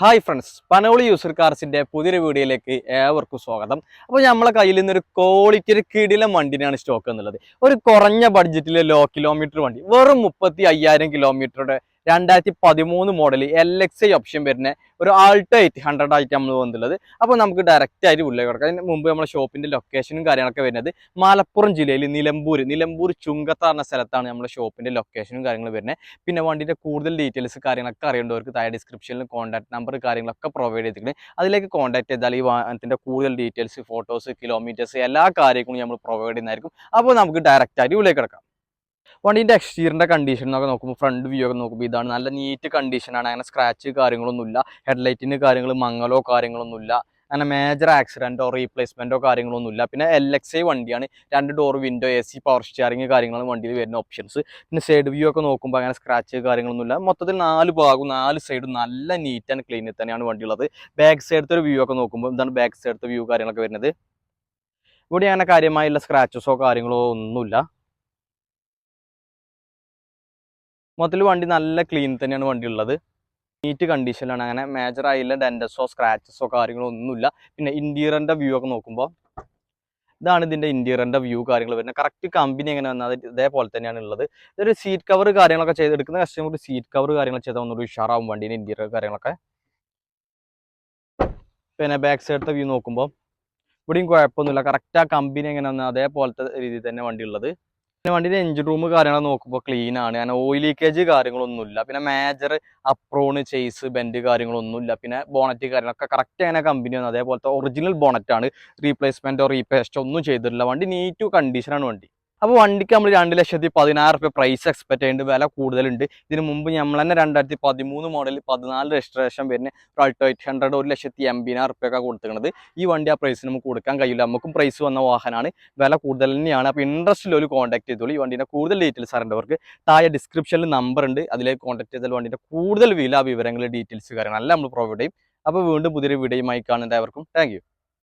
Hi friends Panoli used കാർസിന്റെ പുതിയൊരു വീഡിയോയിലേക്ക് ഏവർക്കും സ്വാഗതം. അപ്പോൾ നമ്മളെ കയ്യിൽ നിന്നൊരു ക്വാളിറ്റി ഒരു കിടിലം വണ്ടിനാണ് സ്റ്റോക്ക് എന്നുള്ളത് ഒരു കുറഞ്ഞ ബഡ്ജറ്റിലെ ലോ കിലോമീറ്റർ വണ്ടി വെറും മുപ്പത്തി അയ്യായിരം കിലോമീറ്ററുടെ രണ്ടായിരത്തി പതിമൂന്ന് model L X I option വരുന്ന ഒരു ആൾട്ടോ എയ്റ്റ് ഹൺഡ്രഡ് ആയിട്ട് നമ്മൾ വന്നിട്ടുള്ളത് അപ്പോൾ നമുക്ക് ഡയറക്റ്റ് ആയിട്ട് ഉള്ളിൽ കിടക്കാം. അതിന് മുമ്പ് നമ്മുടെ ഷോപ്പിന്റെ ലൊക്കേഷനും കാര്യങ്ങളൊക്കെ വരുന്നത് മലപ്പുറം ജില്ലയിൽ നിലമ്പൂർ നിലമ്പൂർ ചുങ്കത്ത പറഞ്ഞ സ്ഥലത്താണ് നമ്മുടെ ഷോപ്പിന്റെ ലൊക്കേഷനും കാര്യങ്ങളും വരുന്നത്. പിന്നെ വണ്ടിന്റെ കൂടുതൽ ഡീറ്റെയിൽസ് കാര്യങ്ങളൊക്കെ അറിയേണ്ടവർക്ക് താഴെ ഡിസ്ക്രിപ്ഷനിൽ കോൺടാക്ട് നമ്പർ കാര്യങ്ങളൊക്കെ പ്രൊവൈഡ് ചെയ്തിട്ടുണ്ട്. അതിലേക്ക് കോൺടാക്ട് ചെയ്താൽ ഈ വാഹനത്തിന്റെ കൂടുതൽ ഡീറ്റെയിൽസ് ഫോട്ടോസ് കിലോമീറ്റേഴ്സ് എല്ലാ കാര്യങ്ങളും നമ്മൾ പ്രൊവൈഡ് ചെയ്യുന്നതായിരിക്കും. അപ്പോൾ നമുക്ക് ഡയറക്റ്റ് ആയിട്ട് ഉള്ളിൽ കിടക്കാം. വണ്ടീന്റെ എക്സ്റ്റീരിയറിന്റെ കണ്ടീഷൻ എന്നൊക്കെ നോക്കുമ്പോൾ ഫ്രണ്ട് വ്യൂ ഒക്കെ നോക്കുമ്പോൾ ഇതാണ്. നല്ല നീറ്റ് കണ്ടീഷനാണ് അങ്ങനെ സ്ക്രാച്ച് കാര്യങ്ങളൊന്നുമില്ല. ഹെഡ്ലൈറ്റിന് കാര്യങ്ങൾ മങ്ങലോ കാര്യങ്ങളൊന്നുമില്ല. അങ്ങനെ മേജർ ആക്സിഡന്റോ റീപ്ലേസ്മെന്റോ കാര്യങ്ങളൊന്നുമില്ല. പിന്നെ എൽ എക്സ് ഐ വണ്ടിയാണ്. രണ്ട് door window A C power steering കാര്യങ്ങളാണ് വണ്ടിയിൽ വരുന്ന ഓപ്ഷൻസ് പിന്നെ സൈഡ് വ്യൂ ഒക്കെ നോക്കുമ്പോൾ അങ്ങനെ സ്ക്രാച്ച് കാര്യങ്ങളൊന്നുമില്ല. മൊത്തത്തിൽ നാല് ഭാഗവും നാല് സൈഡും നല്ല നീറ്റ് ആൻഡ് ക്ലീനിൽ തന്നെയാണ് വണ്ടി ഉള്ളത് ബാക്ക് സൈഡത്തെ ഒരു വ്യൂ ഒക്കെ നോക്കുമ്പോൾ ഇതാണ് ബാക്ക് സൈഡത്തെ വ്യൂ കാര്യങ്ങളൊക്കെ വരുന്നത്. ഇവിടെ അങ്ങനെ കാര്യമായുള്ള സ്ക്രാച്ചസോ കാര്യങ്ങളോ ഒന്നുമില്ല. മൊത്തത്തിൽ വണ്ടി നല്ല ക്ലീൻ തന്നെയാണ് വണ്ടി ഉള്ളത് നീറ്റ് കണ്ടീഷനിലാണ് അങ്ങനെ മേജർ ആയില്ല. ഡെൻഡസോ സ്ക്രാച്ചസോ കാര്യങ്ങളോ ഒന്നുമില്ല. പിന്നെ ഇന്റീരിയറിന്റെ വ്യൂ ഒക്കെ നോക്കുമ്പോൾ ഇതാണ് ഇതിന്റെ ഇന്റീരിയറിന്റെ വ്യൂ കാര്യങ്ങൾ വരുന്നത്. കറക്റ്റ് കമ്പനി എങ്ങനെ വന്നത് ഇതേപോലെ തന്നെയാണ് ഉള്ളത്. ഇതൊരു സീറ്റ് കവർ കാര്യങ്ങളൊക്കെ ചെയ്തെടുക്കുന്ന കസ്റ്റമർ സീറ്റ് കവർ കാര്യങ്ങൾ ചെയ്താൽ ഒന്നുകൂടി ഉഷാറാവും വണ്ടീന്റെ ഇന്റീരിയർ കാര്യങ്ങളൊക്കെ. പിന്നെ ബാക്ക് സൈഡത്തെ വ്യൂ നോക്കുമ്പോൾ ഇവിടെയും കുഴപ്പമൊന്നുമില്ല. കറക്റ്റ് ആ കമ്പനി എങ്ങനെ വന്നത് അതേപോലത്തെ രീതിയിൽ തന്നെ വണ്ടി ഉള്ളത്. പിന്നെ വണ്ടിയുടെ എഞ്ചിൻ റൂം കാര്യങ്ങൾ നോക്കുമ്പോൾ ക്ലീൻ ആണ്. അങ്ങനെ ഓയിൽ ലീക്കേജ് കാര്യങ്ങളൊന്നുമില്ല. പിന്നെ മേജർ അപ്രോണ് ചെയ്സ് ബെൻഡ് കാര്യങ്ങളൊന്നുമില്ല. പിന്നെ ബോണറ്റ് കാര്യങ്ങളൊക്കെ കറക്റ്റ് അങ്ങനെ കമ്പനി വന്നത് അതേപോലത്തെ ഒറിജിനൽ ബോണറ്റ് ആണ്. റീപ്ലേസ്മെന്റോ റീപേസ്റ്റോ ഒന്നും ചെയ്തിട്ടില്ല. വണ്ടി നീറ്റ് കണ്ടീഷനാണ് വണ്ടി. അപ്പോൾ വണ്ടിക്ക് നമ്മൾ രണ്ട് ലക്ഷത്തി പതിനാറ് റുപ്യ പ്രൈസ് എക്സ്പെക്ട് ചെയ്യുന്നുണ്ട് വില കൂടുതലുണ്ട്. ഇതിന് മുമ്പ് നമ്മൾ തന്നെ രണ്ടായിരത്തി പതിമൂന്ന് മോഡൽ പതിനാല് രജിസ്ട്രേഷൻ വരുന്ന ഒരു അൾട്ടോ എയ്റ്റ് ഹൺഡ്രഡ് ഒരു ലക്ഷത്തി എൺപതിനായിരം റുപ്യൊക്കെ കൊടുത്തിരുന്നത് ഈ വണ്ടി ആ പ്രൈസിന് നമുക്ക് കൊടുക്കാൻ കഴിയില്ല. നമുക്കും പ്രൈസ് വന്ന വാഹനമാണ് വില കൂടുതൽ തന്നെയാണ്. അപ്പോൾ ഇൻട്രസ്റ്റിൽ ഒരു കോൺടാക്ട് ചെയ്തോളൂ. ഈ വണ്ടിന്റെ കൂടുതൽ ഡീറ്റെയിൽസ് അറിയേണ്ടവർക്ക് താഴെ ഡിസ്ക്രിപ്ഷനിൽ നമ്പർ ഉണ്ട്. അതിലേക്ക് കോൺടാക്ട് ചെയ്താൽ വണ്ടിന്റെ കൂടുതൽ വില വിവരങ്ങൾ ഡീറ്റെയിൽസ് കാര്യങ്ങളെല്ലാം നമ്മൾ പ്രൊവൈഡ് ചെയ്യും. അപ്പോൾ വീണ്ടും പുതിയൊരു വീഡിയോയുമായി കാണുന്നതായവർക്കും താങ്ക്